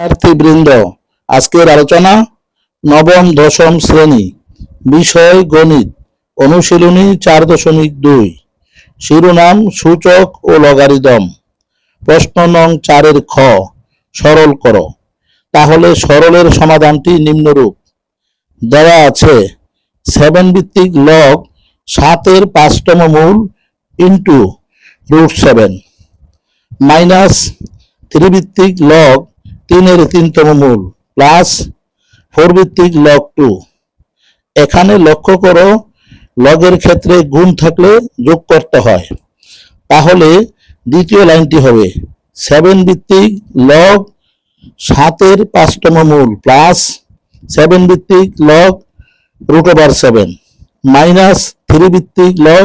শিক্ষার্থীবৃন্দ আজকের আলোচনা নবম, দশম শ্রেণি, বিষয় গণিত, অনুশীলনী চার দশমিক দুই। শিরোনাম সূচক ও লগারিদম। প্রশ্ন নং চারের খ, সরল কর। তাহলে সরলের সমাধানটি নিম্নরূপ। দেওয়া আছে সেভেন ভিত্তিক লগ সাতের পাঁচতম মূল into root seven minus three ভিত্তিক লগ তিনের তিনতম মূল প্লাস ফোর ভিত্তিক লগ টু এখানে লক্ষ্য করো, লগের ক্ষেত্রে গুণ থাকলে যোগ করতে হয়। তাহলে দ্বিতীয় লাইনটি হবে সেভেন ভিত্তিক লগ সাতের পাঁচতম মূল প্লাস সেভেন ভিত্তিক log root over seven minus three ভিত্তিক লগ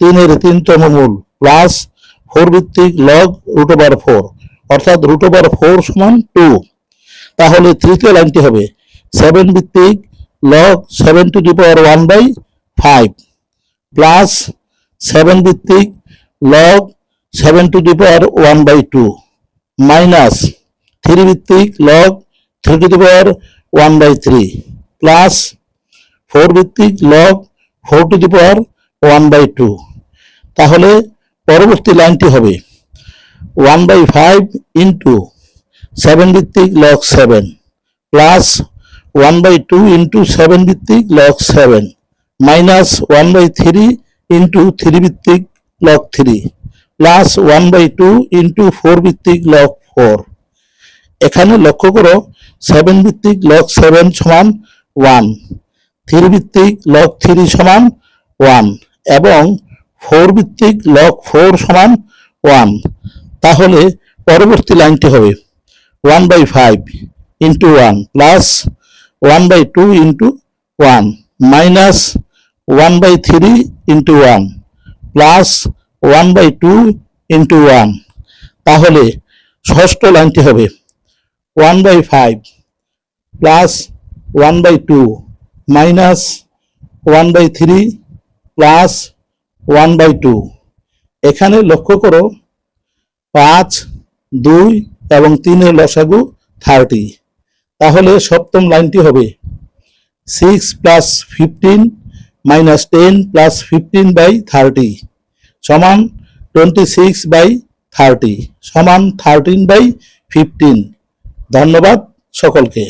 তিনের তিনতম মূল প্লাস ফোর ভিত্তিক লগ রুট ওভার ফোর অর্থাৎ রুট ওভার ফোর সমান টু তাহলে তৃতীয় লাইনটি হবে সেভেন ভিত্তিক log seven to the power one by five plus seven ভিত্তিক log seven to the power one by two minus three ভিত্তিক log three to the power one by three plus four ভিত্তিক log four to the power one by two তাহলে পরবর্তী লাইনটি হবে one by five into seven ভিত্তিক log seven plus one by two into seven ভিত্তিক log seven minus one by three into three ভিত্তিক log three plus one by two into four ভিত্তিক log four. এখানে লক্ষ্য করো, seven ভিত্তিক log seven সমান one, three ভিত্তিক log three সমান ওয়ান এবং ফোর ভিত্তিক লগ ফোর সমান ওয়ান। তাহলে পরবর্তী লাইনটি হবে one by five into one plus one by two into one minus one by three into one plus one by two into one তাহলে ষষ্ঠ লাইনটি হবে one by five plus one by two minus one by three plus one by two এখানে লক্ষ্য করো পাঁচ, দুই এবং তিনের লসাগু থার্টি। তাহলে সপ্তম লাইনটি হবে six plus fifteen minus ten plus fifteen by thirty সমান টোয়েন্টি সিক্স বাই থার্টি সমান থার্টিন বাই ফিফটিন। ধন্যবাদ সকলকে।